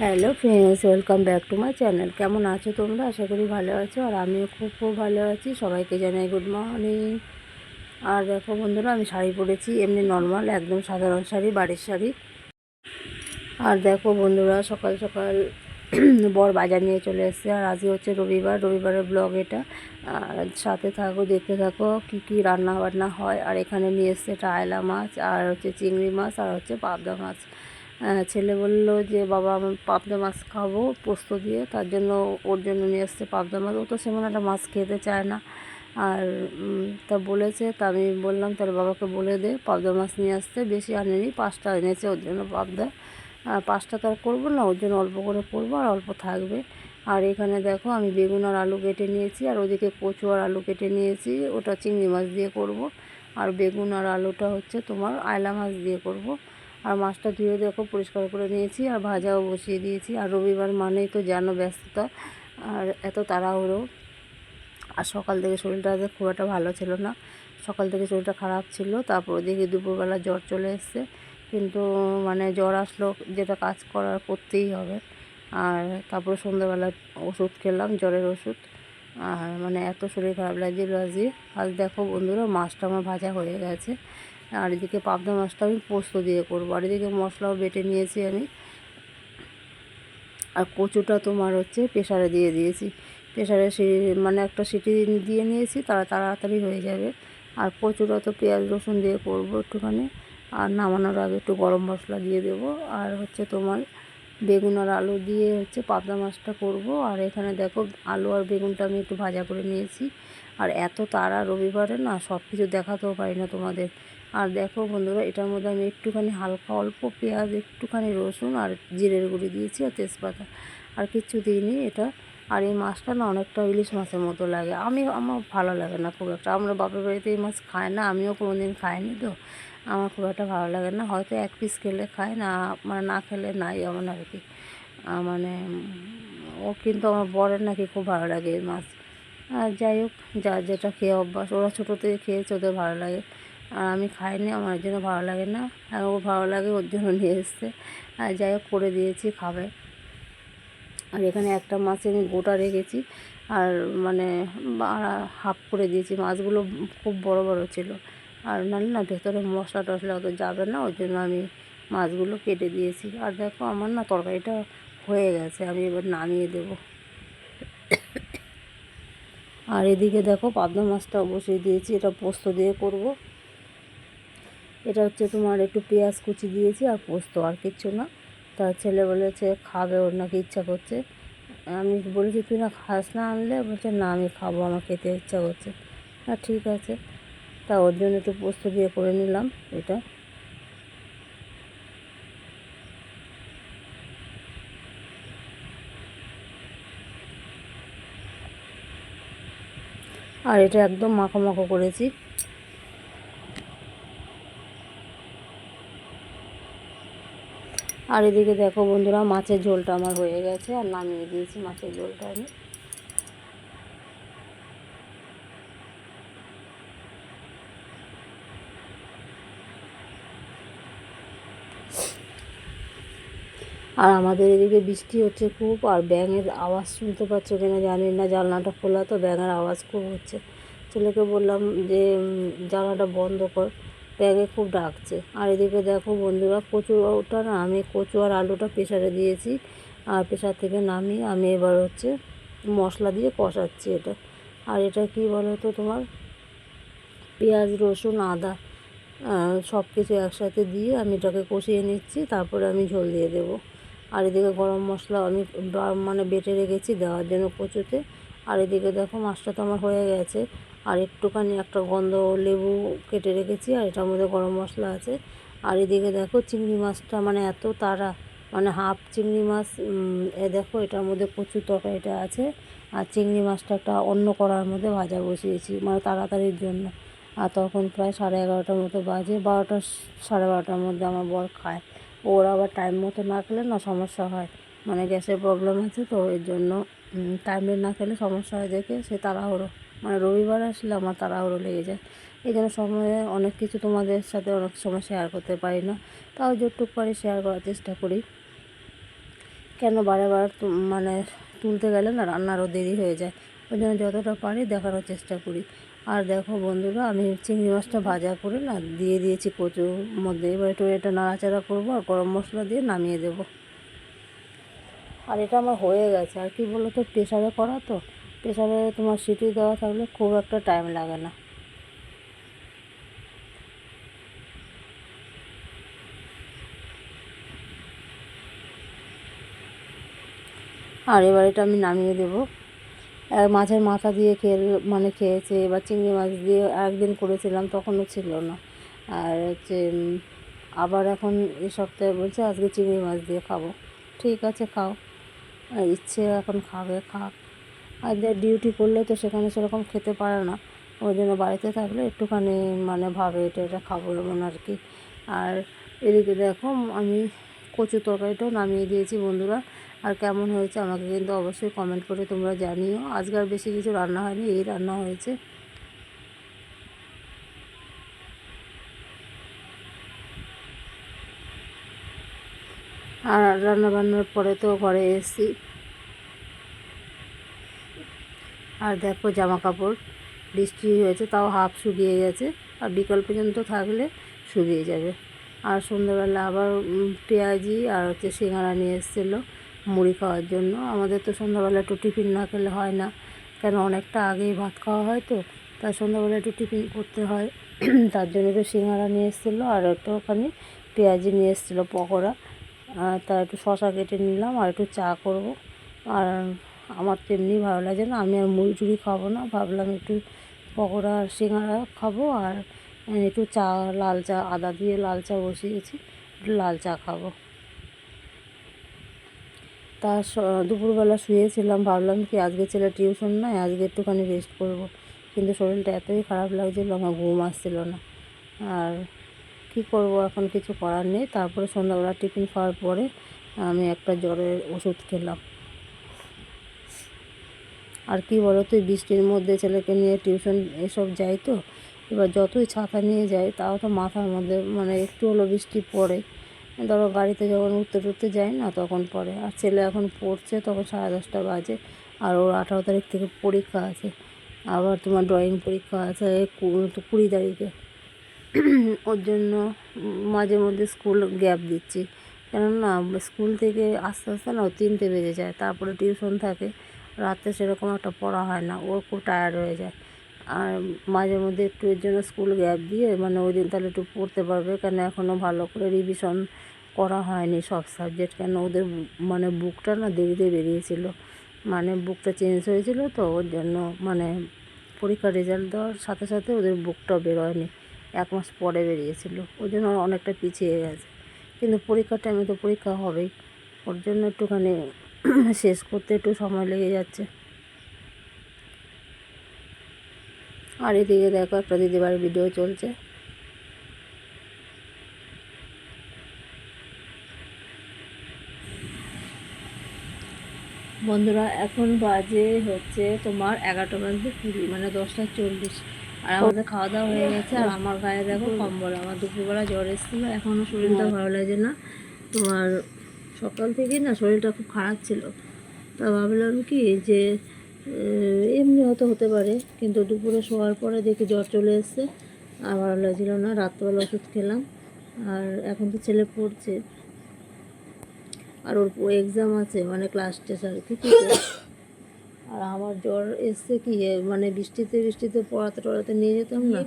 Hello friends welcome back to my channel কেমন আছো তোমরা? আশা করি ভালো আছো, আর আমিও খুব খুব ভালো আছি। সবাইকে জানাই গুড মর্নিং আর দেখো বন্ধুরা, আমি শাড়ি পরেছি, এমনি নর্মাল একদম সাধারণ শাড়ি, বাড়ির শাড়ি। আর দেখো বন্ধুরা, সকাল সকাল বর বাজার নিয়ে চলে এসছে, আর আজকে হচ্ছে রবিবার, রবিবারের ব্লগ এটা। আর সাথে থাকো, দেখতে থাকো কি কি রান্না বান্না হয়। আর এখানে নিয়ে এসছে এটা আয়লা মাছ, আর হচ্ছে চিংড়ি মাছ, আর হচ্ছে পাবদা মাছ। ছেলে বলল যে, বাবা, আমি পাবদা মাছ খাব পোস্ত দিয়ে। তার জন্য ওর জন্য নিয়ে এসছে পাবদা মাছ। ও তো সেমন একটা মাছ খেতে চায় না। আর তা বলেছে, তা আমি বললাম, তাহলে বাবাকে বলে দে, পাবদা মাছ নিয়ে আসতে। বেশি আনেনি, পাঁচটা এনেছে ওর জন্য পাবদা। পাঁচটা তো আর করব না, ওর জন্য অল্প করে করব আর অল্প থাকবে। আর এখানে দেখো, আমি বেগুন আর আলু কেটে নিয়েছি, আর ওদিকে কচু আর আলু কেটে নিয়েছি। ওটা চিংড়ি মাছ দিয়ে করব। আর বেগুন আর আলুটা হচ্ছে তোমার আয়লা মাছ দিয়ে করব। আর মাছটা ধুয়ে দেখো পরিষ্কার করে নিয়েছি, আর ভাজাও বসিয়ে দিয়েছি। আর রবিবার মানেই তো জানো ব্যস্ততা, আর এত তাড়াহুড়ো। আর সকাল থেকে শরীরটা খুব একটা ভালো ছিল না। সকাল থেকে শরীরটা খারাপ ছিল, তারপর দেখি দুপুরবেলা জ্বর চলে এসছে। কিন্তু মানে জ্বর আসলো, যেটা কাজ করার করতেই হবে। আর তারপরে সন্ধ্যাবেলা ওষুধ খেলাম, জ্বরের ওষুধ। আর মানে এত শরীর খারাপ লাগছিল আজকে আজ দেখো বন্ধুরা, মাছটা আমার ভাজা হয়ে গেছে। আর এদিকে পাবদা মাছটা আমি পোস্ত দিয়ে করব। আর এদিকে মশলাও বেটে নিয়েছি আমি। আর কচুটা তোমার হচ্ছে প্রেশারে দিয়ে দিয়েছি। প্রেশারে মানে একটা সিটি দিয়ে নিয়েছি তারা তাড়াতাড়ি হয়ে যাবে। আর কচুটা তো পেঁয়াজ রসুন দিয়ে করব একটুখানি। আর নামানোর আগে একটু গরম মশলা দিয়ে দেবো। আর হচ্ছে তোমার বেগুন আর আলু দিয়ে হচ্ছে পাবদা মাছটা করব। আর এখানে দেখো আলু আর বেগুনটা আমি একটু ভাজা করে নিয়েছি। আর এত তারা রবিবারে না সব কিছু দেখাতেও পারি না তোমাদের। আর দেখো বন্ধুরা, এটার মধ্যে আমি একটুখানি হালকা অল্প পেঁয়াজ, একটুখানি রসুন আর জিরের গুঁড়ি দিয়েছি আর তেজপাতা। আর কিচ্ছু দিইনি এটা। আর এই মাছটা না অনেকটা ইলিশ মাছের মতো লাগে। আমি, আমার ভালো লাগে না খুব একটা। আমরা বাপের বাড়িতে এই মাছ খায় না, আমিও কোনো দিন খাইনি তো। আমার খুব একটা ভালো লাগে না। হয়তো এক পিস খেলে খায় না মানে না খেলে নাই এমন আর কি। মানে ও কিন্তু আমার বরের নাকি খুব ভালো লাগে এই মাছ। আর যাই হোক, যা যেটা খেয়ে অভ্যাস, ওরা ছোটো থেকে খেয়েছে, ওদের ভালো লাগে। আর আমি খাইনি, আমার জন্য ভালো লাগে না। আর ও ভালো লাগে, ওর জন্য নিয়ে এসছে। আর যাই হোক, করে দিয়েছি, খাবে। আর এখানে একটা মাছ আমি গোটা রেখেছি। আর মানে হাফ করে দিয়েছি। মাছগুলো খুব বড় বড় ছিল। আর নাহলে না, ভেতরে মশলা টশলা অত যাবে না। ওর জন্য আমি মাছগুলো কেটে দিয়েছি। আর দেখো, আমার না তরকারিটা হয়ে গেছে। আমি এবার নামিয়ে দেবো। আর এদিকে দেখো, পাবদা মাছটা বসিয়ে দিয়েছি। এটা পোস্ত দিয়ে করব। এটা হচ্ছে তোমার একটু পেঁয়াজ কুচি দিয়েছি আর পোস্ত আর কিচ্ছু না। তার ছেলে বলেছে, খাবে, ওর নাকি ইচ্ছা করছে। আমি বলেছি, তুই না খাস না আনলে? বলছে, না, আমি খাব, আমার খেতে ইচ্ছা করছে। হ্যাঁ ঠিক আছে। তা ওর জন্য একটু পোস্ত দিয়ে করে নিলাম এটা। আর এটা একদম মাখো মাখো করেছি। আর এদিকে দেখো বন্ধুরা, মাছের ঝোলটা আমার হয়ে গেছে, আর নামিয়ে দিয়েছি মাছের ঝোলটা আমি। আর আমাদের এদিকে বৃষ্টি হচ্ছে খুব, আর ব্যাঙের আওয়াজ শুনতে পাচ্ছ কিনা জানি না জানলাটা খোলা তো ব্যাঙের আওয়াজ খুব হচ্ছে। ছেলেকে বললাম যে জানলাটা বন্ধ কর। ব্যাঙে খুব ডাকছে। আর এদিকে দেখো বন্ধুরা কচুটা না, আমি কচু আর আলুটা প্রেশারে দিয়েছি। আর প্রেশার থেকে নামিয়ে আমি এবার হচ্ছে মশলা দিয়ে কষাচ্ছি এটা। আর এটা কি বলো তো তোমার? পেঁয়াজ, রসুন, আদা সব কিছু একসাথে দিয়ে আমি এটাকে কষিয়ে নিচ্ছি, তারপরে আমি ঝোল দিয়ে দেবো। আর এদিকে গরম মশলা আমি মানে বেটে রেখেছি দেওয়ার জন্য কচুতে। আর এদিকে দেখো মাছটা তো আমার হয়ে গেছে। আর একটুখানি একটা গন্ধ লেবু কেটে রেখেছি আর এটার মধ্যে গরম মশলা আছে। আর এদিকে দেখো চিংড়ি মাছটা মানে এত তাড়া মানে হাফ চিংড়ি মাছ এ দেখো এটার মধ্যে প্রচুর তরকারিটা আছে। আর চিংড়ি মাছটা একটা অন্য কড়ার মধ্যে ভাজা বসিয়েছি মানে তাড়াতাড়ির জন্য। আর তখন প্রায় সাড়ে এগারোটার মতো বাজে, বারোটা সাড়ে বারোটার মধ্যে আমার বর খায়। ওর আবার টাইম মতো না খেলে না সমস্যা হয় মানে গ্যাসের প্রবলেম আছে তো এর জন্য টাইমে না খেলে সমস্যা হয় দেখে, সে তাড়াহুড়ো। মানে রবিবার আসলে আমার তাড়াহুড়ো লেগে যায়। এই জন্য সময়ে অনেক কিছু তোমাদের সাথে অনেক সময় শেয়ার করতে পারি না। তাও যতটুকু পারি শেয়ার করার চেষ্টা করি। কেন বারে বার মানে তুলতে গেলে না রান্নারও দেরি হয়ে যায়। ওই জন্য যতটা পারি দেখানোর চেষ্টা করি। আর দেখো বন্ধুরা, আমি চিংড়ি মাছটা ভাজা করে না দিয়ে দিয়েছি কচুর মধ্যে। এবার একটু এটা নাড়াচাড়া করব আর গরম মশলা দিয়ে নামিয়ে দেবো। আর এটা আমার হয়ে গেছে। আর কি বলো তো প্রেশারে করা তো। প্রেশারে তোমার সিটি দেওয়া থাকলে খুব একটা টাইম লাগে না। আর এবার এটা আমি নামিয়ে দেবো। মাছের মাথা দিয়ে খেয়ে মানে খেয়েছে, এবার চিংড়ি মাছ দিয়ে একদিন করেছিলাম, তখনও ছিল না। আর হচ্ছে আবার এখন এই সপ্তাহে বলছে আজকে চিংড়ি মাছ দিয়ে খাব। ঠিক আছে, খাও। ইচ্ছে এখন খাবে, খাক। আর ডিউটি করলে তো সেখানে সেরকম খেতে পারে না। ওই জন্য বাড়িতে থাকলে একটুখানি মানে ভাবে এটা এটা খাব এমন আর কি। আর এদিকে দেখো, আমি কচু তরকারিটাও নামিয়ে দিয়েছি বন্ধুরা। আর কেমন হয়েছে আমাকে কিন্তু অবশ্যই কমেন্ট করে তোমরা জানিও। আজকে আর বেশি কিছু রান্না হয়নি, এই রান্না হয়েছে। আর রান্না বান্নার পরে তো ঘরে এসেছি আর দেখো জামা কাপড় বৃষ্টি হয়েছে, তাও হাফ শুকিয়ে গেছে, আর বিকাল পর্যন্ত থাকলে শুকিয়ে যাবে। আর সন্ধ্যাবেলা আবার পেঁয়াজি আর হচ্ছে সিঙ্গারা নিয়ে এসেছিল মুড়ি খাওয়ার জন্য। আমাদের তো সন্ধ্যাবেলা একটু টিফিন না খেলে হয় না, কেন অনেকটা আগেই ভাত খাওয়া হয় তো, তাই সন্ধ্যাবেলা একটু টিফিন করতে হয়। তার জন্য একটু সিঙ্গারা নিয়ে এসেছিল, আর একটু ওখানে পেঁয়াজি নিয়ে এসেছিল, পকোড়া। তা একটু শশা কেটে নিলাম, আর একটু চা করব। আর আমার তো ভালো লাগে না। আমি আর মুড়ি খাব না। ভাবলাম একটু পকোড়া আর সিঙ্গারা খাব আর একটু চা, লাল চা, আদা দিয়ে লাল চা বসিয়েছি। একটু লাল চা খাব। তা দুপুরবেলা শুয়েছিলাম। ভাবলাম কি আজকে ছেলে টিউশন নয় আজকে একটুখানি রেস্ট করব। কিন্তু শরীরটা এতই খারাপ লাগছিল, আমার ঘুম আসছিল না। আর কি করব এখন, কিছু করার নেই। তারপরে সন্ধ্যাবেলা টিফিন খাওয়ার পরে আমি একটা জ্বরের ওষুধ খেলাম। আর কি বলো তো বৃষ্টির মধ্যে ছেলেকে নিয়ে টিউশন এসব যাই তো, এবার যতই ছাতা নিয়ে যাই তাও তো মাথার মধ্যে মানে একটু হলো বৃষ্টি পড়ে। ধরো গাড়িতে যখন উঠতে টুরতে যাই না তখন পড়ে। আর ছেলে এখন পড়ছে তখন সাড়ে দশটা বাজে আর ওর আঠারো তারিখ থেকে পরীক্ষা আছে। আবার তোমার ড্রয়িং পরীক্ষা আছে কুড়ি তারিখে। ওর জন্য মাঝে মধ্যে স্কুল গ্যাপ দিচ্ছি। কেননা স্কুল থেকে আস্তে আস্তে না ও তিনটে বেজে যায়। তারপরে টিউশন থাকে। রাতে সেরকম একটা পড়া হয় না, ওর খুব টায়ার্ড হয়ে যায়। আর মাঝে মধ্যে একটু এর জন্য স্কুল গ্যাপ দিয়ে মানে ওই দিন তাহলে একটু পড়তে পারবে, কেন এখনও ভালো করে রিভিশন করা হয়নি সব সাবজেক্ট কেন ওদের মানে বুকটা না দেরিতে বেরিয়েছিল। মানে বুকটা চেঞ্জ হয়েছিল তো, ওর জন্য মানে পরীক্ষার রেজাল্ট দেওয়ার সাথে সাথে ওদের বুকটাও বেরোয়নি এক মাস পরে বেরিয়েছিল। ওই জন্য অনেকটা পিছিয়ে গেছে। কিন্তু পরীক্ষার টাইমে তো পরীক্ষা হবেই। ওর জন্য একটুখানি শেষ করতে একটু সময় লেগে যাচ্ছে। আর এদিকে দেখো একটা দিদিবার ভিডিও চলছে। বন্ধুরা, এখন বাজে হচ্ছে তোমার এগারোটা বাজতে কুড়ি মানে দশটা চল্লিশ। আর আমাদের খাওয়া দাওয়া হয়ে গেছে, আর আমার গায়ে দেখো কম্বল। আমার দুপুরবেলা জ্বর এসেছিল এখনও শরীরটা ভালো লাগে না। তোমার সকাল থেকে না শরীরটা খুব খারাপ ছিল। তা ভাবলাম কি যে এমনি হয়তো হতে পারে, কিন্তু দুপুরে শোয়ার পরে দেখি জ্বর চলে এসছে। আর ভালো লাগছিল না, রাত্রবেলা ওষুধ খেলাম। আর এখন তো ছেলে পড়ছে। আর ওর এক্সাম আছে মানে ক্লাস টেস্ট আর কি আর আমার জ্বর এসছে কি মানে বৃষ্টিতে বৃষ্টিতে পড়াতে টড়াতে নিয়ে যেতাম না।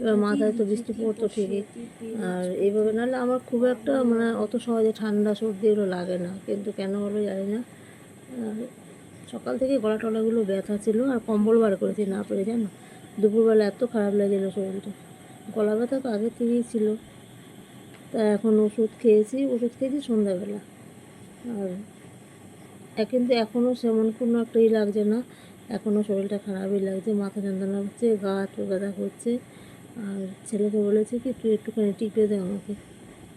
এবার মাথায় তো বৃষ্টি পড়তো ঠিকই। আর এইভাবে নাহলে আমার খুব একটা মানে অত সহজে ঠান্ডা সর্দি এগুলো লাগে না। কিন্তু কেন হলো জানি না। সকাল থেকে গলা টলাগুলো ব্যথা ছিল আর কম্বল বার করেছি না পেরে, জানো? দুপুরবেলা এত খারাপ লাগছিল শরীরটা। গলা ব্যথা তো আগে থেকেই ছিল। তা এখন ওষুধ খেয়েছি ওষুধ খেয়েছি সন্ধ্যাবেলা। আর কিন্তু এখনও সেমন কোনো একটা ই লাগছে না। এখনও শরীরটা খারাপই লাগছে, মাথা যন্ত্রণা হচ্ছে, গা হাত ব্যথা করছে। আর ছেলেকে বলেছে কি তুই একটুখানি টিপে দে আমাকে।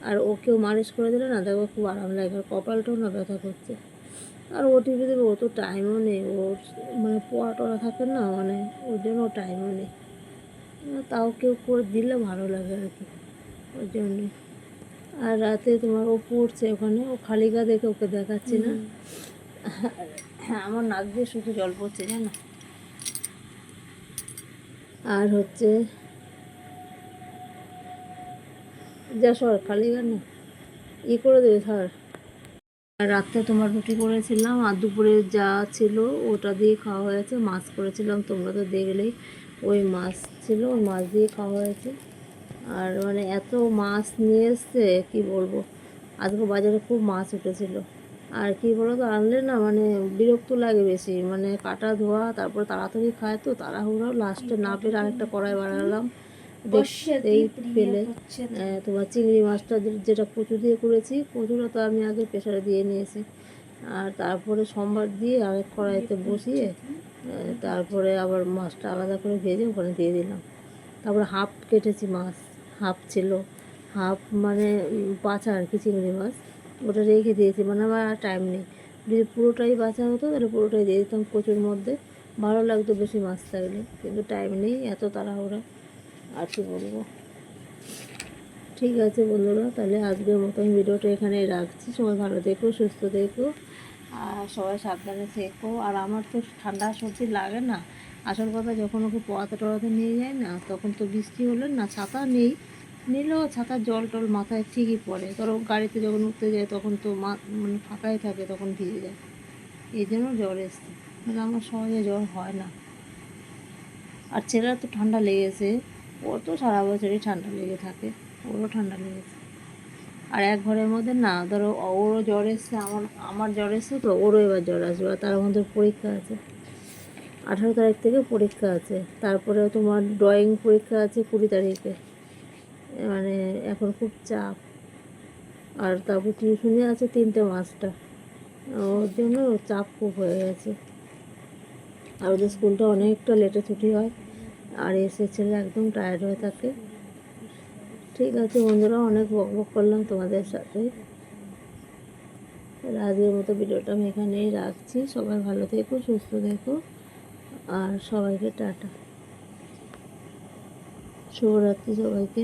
আর ওকেও মালিশ করে দিলে না দেখো খুব আরাম লাগে আর কপালটাও না ব্যথা করছে। আর ও টিপে দেবে ও তো টাইমও নেই ওর মানে পড়া টড়া থাকে না মানে ওর জন্য টাইমও নেই। তাও কেউ করে দিলে ভালো লাগে আর কি ওই জন্যই আর রাতে তোমার ও পড়ছে ওখানে ও খালি গা দেখে ওকে দেখাচ্ছি না। হ্যাঁ আমার নাক দিয়ে শুধু জল পড়ছে জানো? আর হচ্ছে যা সর, খালি গা ই করে দেবে স্যার রাত্রে তোমার রুটি করেছিলাম, আর দুপুরে যা ছিল ওটা দিয়ে খাওয়া হয়েছে। মাছ করেছিলাম, তোমরা তো দেখলেই। ওই মাছ ছিল, ওই মাছ দিয়ে খাওয়া হয়েছে। আর মানে এত মাছ নিয়ে এসছে, কি বলব? আজকে বাজারে খুব মাছ উঠেছিল। আর কি বলো তো আনলে না মানে বিরক্ত লাগে বেশি। মানে কাটা ধোয়া, তারপর তাড়াতাড়ি খায় তো তাড়াহুড়ো লাস্টে না পেরে আরেকটা কড়াই বাড়ালাম দেখতেই পেলে। তোমার চিংড়ি মাছটা যেটা কচু দিয়ে করেছি কচুটা তো আমি আগে প্রেশারে দিয়ে নিয়েছি। আর তারপরে সোমবার দিয়ে আরেক কড়াইতে বসিয়ে তারপরে আবার মাছটা আলাদা করে ভেজে ওখানে দিয়ে দিলাম। তারপরে হাফ কেটেছি মাছ হাফ ছিল। হাফ মানে বাছা আর কি চিংড়ি মাছ। ওটা রেখে দিয়েছি মানে আমার আর টাইম নেই। যদি পুরোটাই বাছা হতো তাহলে পুরোটাই দিয়ে দিতাম কচুর মধ্যে। ভালো লাগতো বেশি মাছ থাকলে কিন্তু টাইম নেই এত তাড়াহুড়া। আর কি বলব? ঠিক আছে বন্ধুরা, তাহলে আজকের মতন ভিডিওটা এখানে রাখছি। সবাই ভালো থেকো, সুস্থ থেকো, আর সবাই সাবধানে থেকো। আর আমার তো ঠান্ডা সর্দি লাগে না। আসল কথা, যখন ওকে পড়াতে টড়াতে নিয়ে যায় না, তখন তো বৃষ্টি হলে না, ছাতা নেই। নিলেও ছাতার জল টল মাথায় ঠিকই পড়ে। ধরো গাড়িতে যখন উঠতে যায়, তখন তো মানে ফাঁকাই থাকে, তখন ভিজে যায়। এই জন্য জ্বর এসছে। আমার সহজে জ্বর হয় না। আর ছেলেরা তো ঠান্ডা লেগেছে। ওর তো সারা বছরই ঠান্ডা লেগে থাকে, ওরও ঠান্ডা লেগেছে। আর এক ঘরের মধ্যে না, ধরো ওরও জ্বর এসছে, আমার আমার জ্বর এসছে তো ওরও এবার জ্বর আসবে আর তার মধ্যে পরীক্ষা আছে। আঠারো তারিখ থেকে পরীক্ষা আছে তারপরে তোমার ড্রয়িং পরীক্ষা আছে কুড়ি তারিখে। মানে এখন খুব চাপ। আর তারপর টিউশনি আছে তিনটে মাসটা ওর জন্য চাপ খুব হয়ে গেছে। আর ওদের স্কুলটা অনেকটা লেটে ছুটি হয়। আর এসে ছেলে একদম টায়ার্ড হয়ে থাকে। ঠিক আছে বন্ধুরা, অনেক বক বক করলাম তোমাদের সাথে। রাজের মতো ভিডিওটা আমি এখানেই রাখছি। সবাই ভালো থেকো, সুস্থ থেকো। আর সবাইকে টাটা। শুভরাত্রি সবাইকে।